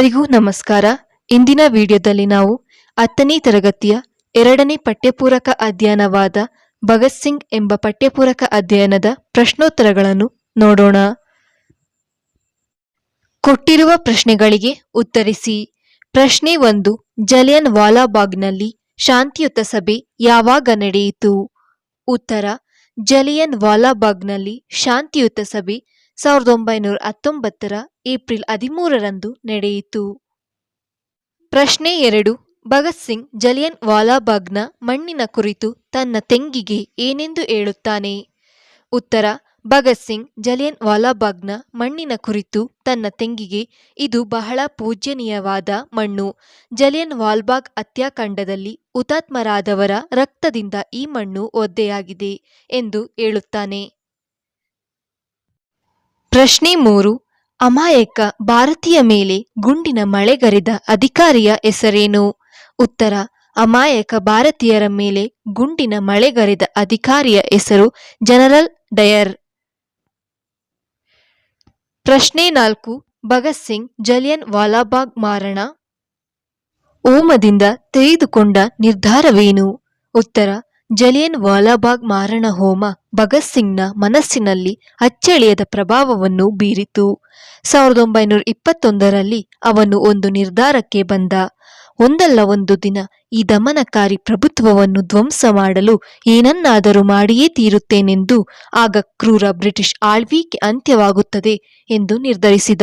ಎಲ್ಲರಿಗೂ ನಮಸ್ಕಾರ. ಇಂದಿನ ವಿಡಿಯೋದಲ್ಲಿ ನಾವು ಹತ್ತನೇ ತರಗತಿಯ ಎರಡನೇ ಪಠ್ಯಪೂರಕ ಅಧ್ಯಯನವಾದ ಭಗತ್ ಸಿಂಗ್ ಎಂಬ ಪಠ್ಯಪೂರಕ ಅಧ್ಯಯನದ ಪ್ರಶ್ನೋತ್ತರಗಳನ್ನು ನೋಡೋಣ. ಕೊಟ್ಟಿರುವ ಪ್ರಶ್ನೆಗಳಿಗೆ ಉತ್ತರಿಸಿ. ಪ್ರಶ್ನೆ ಒಂದು, ಜಲಿಯನ್ ವಾಲಾಬಾಗ್ನಲ್ಲಿ ಶಾಂತಿಯುತ ಸಭೆ ಯಾವಾಗ ನಡೆಯಿತು? ಉತ್ತರ, ಜಲಿಯನ್ ವಾಲಾಬಾಗ್ನಲ್ಲಿ ಶಾಂತಿಯುತ ಸಭೆ ಸಾವಿರದ ಒಂಬೈನೂರ ಹತ್ತೊಂಬತ್ತರ ಏಪ್ರಿಲ್ ಹದಿಮೂರರಂದು ನಡೆಯಿತು. ಪ್ರಶ್ನೆ ಎರಡು, ಭಗತ್ ಸಿಂಗ್ ಜಲಿಯನ್ ವಾಲಾಬಾಗ್ನ ಮಣ್ಣಿನ ಕುರಿತು ತನ್ನ ತೆಂಗಿಗೆ ಏನೆಂದು ಹೇಳುತ್ತಾನೆ? ಉತ್ತರ, ಭಗತ್ ಸಿಂಗ್ ಜಲಿಯನ್ ವಾಲಾಬಾಗ್ನ ಮಣ್ಣಿನ ಕುರಿತು ತನ್ನ ತೆಂಗಿಗೆ ಇದು ಬಹಳ ಪೂಜ್ಯನೀಯವಾದ ಮಣ್ಣು. ಜಲಿಯನ್ ವಾಲ್ಬಾಗ್ ಹತ್ಯಾಕಾಂಡದಲ್ಲಿ ಹುತಾತ್ಮರಾದವರ ರಕ್ತದಿಂದ ಈ ಮಣ್ಣು ಒದ್ದೆಯಾಗಿದೆ ಎಂದು ಹೇಳುತ್ತಾನೆ. ಪ್ರಶ್ನೆ ಮೂರು, ಅಮಾಯಕ ಭಾರತೀಯ ಮೇಲೆ ಗುಂಡಿನ ಮಳೆಗರೆದ ಅಧಿಕಾರಿಯ ಹೆಸರೇನು? ಉತ್ತರ, ಅಮಾಯಕ ಭಾರತೀಯರ ಮೇಲೆ ಗುಂಡಿನ ಮಳೆಗರೆದ ಅಧಿಕಾರಿಯ ಹೆಸರು ಜನರಲ್ ಡಯರ್. ಪ್ರಶ್ನೆ ನಾಲ್ಕು, ಭಗತ್ ಸಿಂಗ್ ಜಲಿಯನ್ ವಾಲಾಬಾಗ್ ಮಾರಣ? ಓಮದಿಂದ ತೆಗೆದುಕೊಂಡ ನಿರ್ಧಾರವೇನು? ಉತ್ತರ ಜಲಿಯನ್ ವಾಲಾಬಾಗ್ ಮಾರಣ ಹೋಮ ಭಗತ್ ಸಿಂಗ್ನ ಮನಸ್ಸಿನಲ್ಲಿ ಅಚ್ಚಳಿಯದ ಪ್ರಭಾವವನ್ನು ಬೀರಿತು. ಸಾವಿರದ ಒಂಬೈನೂರ ಇಪ್ಪತ್ತೊಂದರಲ್ಲಿ ಅವನು ಒಂದು ನಿರ್ಧಾರಕ್ಕೆ ಬಂದ. ಒಂದಲ್ಲ ಒಂದು ದಿನ ಈ ದಮನಕಾರಿ ಪ್ರಭುತ್ವವನ್ನು ಧ್ವಂಸ ಮಾಡಲು ಏನನ್ನಾದರೂ ಮಾಡಿಯೇ ತೀರುತ್ತೇನೆಂದು ಆಗ ಕ್ರೂರ ಬ್ರಿಟಿಷ್ ಆಳ್ವಿಕೆ ಅಂತ್ಯವಾಗುತ್ತದೆ ಎಂದು ನಿರ್ಧರಿಸಿದ.